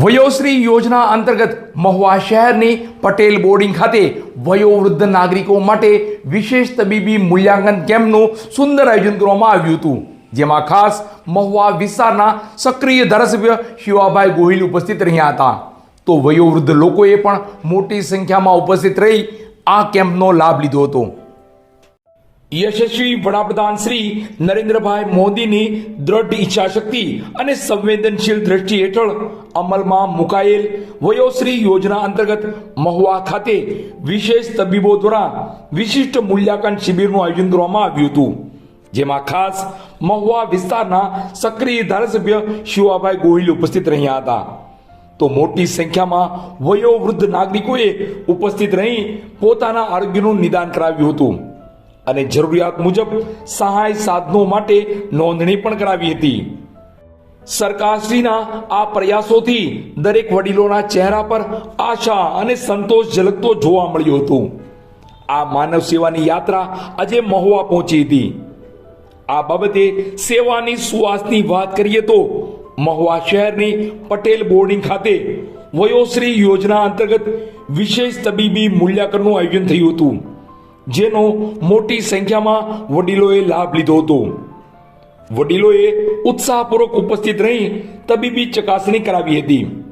વયોશ્રી યોજના અંતર્ગત મહુવા શહેરની પટેલ બોર્ડિંગ ખાતે વયોવૃદ્ધ નાગરિકો માટે વિશેષ તબીબી મૂલ્યાંકન કેમ્પનું સુંદર આયોજન કરવામાં આવ્યું હતું, જેમાં ખાસ મહુવા વિસ્તારના સક્રિય ધારાસભ્ય શિવાભાઈ ગોહિલ ઉપસ્થિત રહ્યા હતા. તો વયોવૃદ્ધ લોકોએ પણ મોટી સંખ્યામાં ઉપસ્થિત રહી આ કેમ્પનો લાભ લીધો હતો. યશસ્વી વડાપ્રધાન શ્રી નરેન્દ્રભાઈ મોદીની દ્રઢ ઈચ્છાશક્તિ અને સંવેદનશીલ દ્રષ્ટિ હેઠળ અમલમાં મુકાયેલ વયોશ્રી યોજના અંતર્ગત મહુવા ખાતે વિશેષ તબીબો દ્વારા વિશિષ્ટ મૂલ્યાંકન શિબિરનું આયોજન કરવામાં આવ્યું હતું. જેમાં ખાસ મહુવા વિસ્તારના સક્રિય ધારાસભ્ય શિવાભાઈ ગોહિલ ઉપસ્થિત રહ્યા હતા. તો મોટી સંખ્યામાં વયોવૃદ્ધ નાગરિકોએ ઉપસ્થિત રહી પોતાના આરોગ્યનું નિદાન કરાવ્યું હતું. અને જરૂરિયાત મુજબ સહાય સાધનો માટે નોંધણી પણ કરાવી હતી. સરકારશ્રીના આ પ્રયાસોથી દરેક વડીલોના ચહેરા પર આશા અને સંતોષ ઝલકતો જોવા મળ્યો હતું. આ માનવ સેવાની યાત્રા આજે મહુવા પહોંચી હતી. આ બાબતે સેવાની સુવાસની વાત કરીએ તો મહુવા શહેરની પટેલ બોર્ડિંગ ખાતે વયોશ્રી યોજના અંતર્ગત વિશેષ તબીબી મૂલ્યાંકનનું આયોજન થયું હતું. જેનો મોટી સંખ્યામાં વડીલોએ લાભ લીધો હતો. વડીલોએ ઉત્સાહપૂર્વક ઉપસ્થિત રહી તબીબી ચકાસણી કરાવી હતી.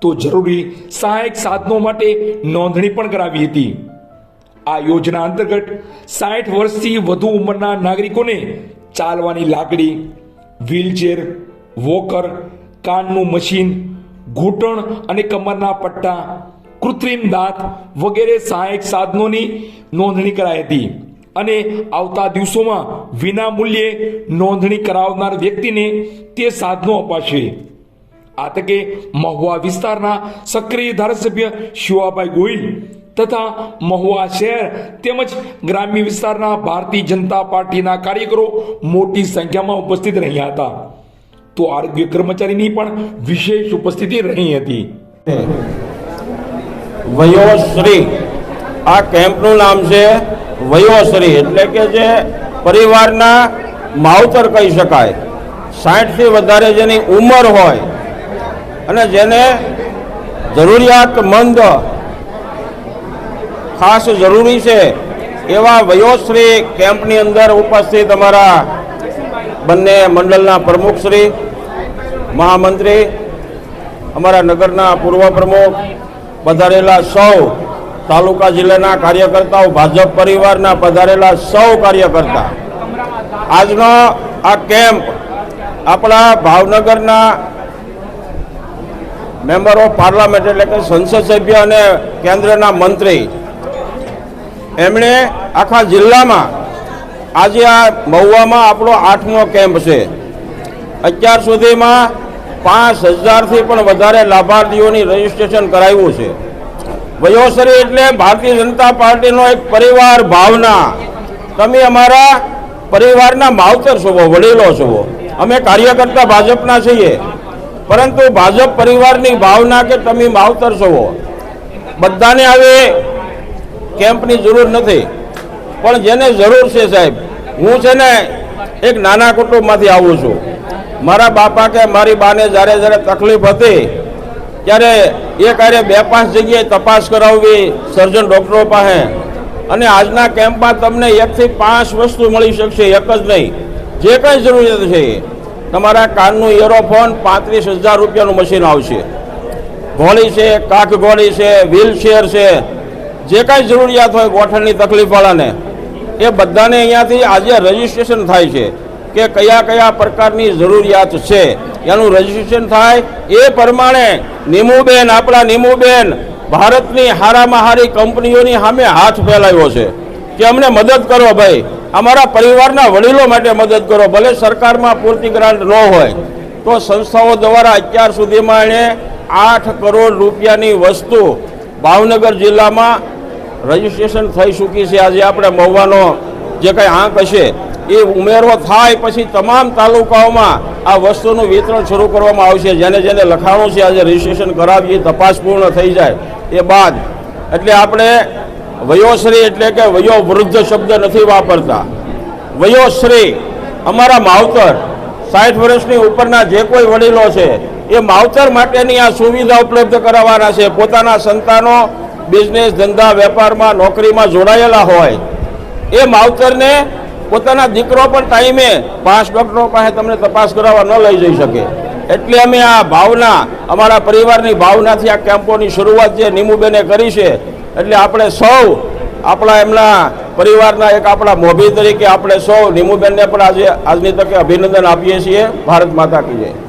તો જરૂરી સહાયક સાધનો માટે નોંધણી પણ કરાવી હતી. આ યોજના અંતર્ગત સાઠ વર્ષથી વધુ ઉંમરના નાગરિકોને ચાલવાની લાકડી, વ્હીલચેર, વોકર, કાનનું મશીન, ઘૂંટણ અને કમરના પટ્ટા કૃત્રિમ દાંત વગેરે સહાયક સાધનોની નોંધણી કરાઈ હતી. અને આવતા દિવસોમાં વિના મૂલ્યે નોંધણી કરાવનાર વ્યક્તિને તે સાધનો અપાશે. આ તકે મહુવા વિસ્તારના સક્રિય ધારાસભ્ય શિવાભાઈ ગોહિલ તથા મહુવા શહેર તેમજ ગ્રામ્ય વિસ્તારના ભારતીય જનતા પાર્ટીના કાર્યકરો મોટી સંખ્યામાં ઉપસ્થિત રહ્યા હતા. તો આરોગ્ય કર્મચારીની પણ વિશેષ ઉપસ્થિતિ રહી હતી. વયોશ્રી. આ કેમ્પનું નામ છે વયોશ્રી, એટલે કે જે પરિવારના માવતર કહી શકાય. સાઠથી વધારે જેની ઉંમર હોય અને જેને જરૂરિયાતમંદ ખાસ જરૂરી છે એવા વયોશ્રી કેમ્પની અંદર ઉપસ્થિત અમારા બંને મંડળના પ્રમુખશ્રી, મહામંત્રી, અમારા નગરના પૂર્વ પ્રમુખ પધારેલા સૌ તાલુકા જિલ્લાના કાર્યકર્તાઓ, ભાજપ પરિવારના પધારેલા સૌ કાર્યકર્તા. આજનો આ કેમ્પ આપણા ભાવનગરના મેમ્બર ઓફ પાર્લામેન્ટ એટલે કે સંસદ સભ્ય અને કેન્દ્રના મંત્રી. એમણે આખા જિલ્લામાં આજે આ મહુવામાં આપણો આઠમો કેમ્પ છે. અત્યાર સુધીમાં પાંચ હજારથી પણ વધારે લાભાર્થીઓની રજીસ્ટ્રેશન કરાવ્યું છે. વયોશ્રી એટલે ભારતીય જનતા પાર્ટીનો એક પરિવાર ભાવના. તમે અમારા પરિવારના માવતર છો, વડીલો છો. અમે કાર્યકર્તા ભાજપના છીએ. પરંતુ ભાજપ પરિવારની ભાવના કે તમે માવતર છો. બધાને હવે કેમ્પની જરૂર નથી. પણ જેને જરૂર છે સાહેબ, હું છે ને એક નાના કુટુંબમાંથી આવું છું. મારા બાપા કે મારી બાને જ્યારે જ્યારે તકલીફ હતી, ત્યારે એ કાર્ય બે પાંચ જગ્યાએ તપાસ કરાવવી સર્જન ડૉક્ટરો પાસે. અને આજના કેમ્પમાં તમને એકથી પાંચ વસ્તુ મળી શકશે, એક જ નહીં. જે કંઈ જરૂરિયાત છે, તમારા કાનનું ઇયરોફોન પાંત્રીસ હજાર રૂપિયાનું મશીન આવશે. ઘોડી છે, કાક ઘોડી છે વ્હીલચેર છે, જે કાંઈ જરૂરિયાત હોય ગોઠણની તકલીફવાળાને, એ બધાને અહીંયાથી આજે રજીસ્ટ્રેશન થાય છે. કે કયા કયા પ્રકારની જરૂરિયાત છે. એનું રજીસ્ટ્રેશન થાય. એ પ્રમાણે નિમુબેન, આપણા નિમુબેન ભારતની હારામાં હારી કંપનીઓની સામે હાથ ફેલાવ્યો છે. કે અમને મદદ કરો ભાઈ. અમારા પરિવારના વડીલો માટે મદદ કરો. ભલે સરકારમાં પૂરતી ગ્રાન્ટ ન હોય, તો સંસ્થાઓ દ્વારા અત્યાર સુધીમાં એણે આઠ કરોડ રૂપિયાની વસ્તુ ભાવનગર જિલ્લામાં રજીસ્ટ્રેશન થઈ ચૂકી છે. આજે આપણે મહુવાનો જે કંઈ આંક હશે એ ઉમેરો થાય પછી તમામ તાલુકાઓમાં આ વસ્તુનું વિતરણ શરૂ કરવામાં આવશે. જેને જેને લખાણું છે આજે રજીસ્ટ્રેશન કરાવીએ, તપાસ પૂર્ણ થઈ જાય એ બાદ. એટલે આપણે વયોશ્રી એટલે કે વયો વૃદ્ધ શબ્દ નથી વાપરતા. વયોશ્રી, અમારા માવતર, સાઠ વર્ષની ઉપરના જે કોઈ વડીલો છે, એ માવતર માટેની આ સુવિધા ઉપલબ્ધ કરાવવાના છે. પોતાના સંતાનો બિઝનેસ ધંધા, વેપારમાં, નોકરીમાં જોડાયેલા હોય. એ માવતરને પોતાના દીકરો પણ ટાઈમે પાંચ ડૉક્ટરો પાસે તમને તપાસ કરાવવા ન લઈ જઈ શકે. એટલે અમે આ ભાવના, અમારા પરિવારની ભાવનાથી આ કેમ્પોની શરૂઆત જે નીમુબેને કરી છે, એટલે આપણે સૌ, આપણા એમના પરિવારના એક આપણા મોભી તરીકે આપણે સૌ નીમુબેનને પણ આજે, આજની તકે અભિનંદન આપીએ છીએ. ભારત માતા કી જય.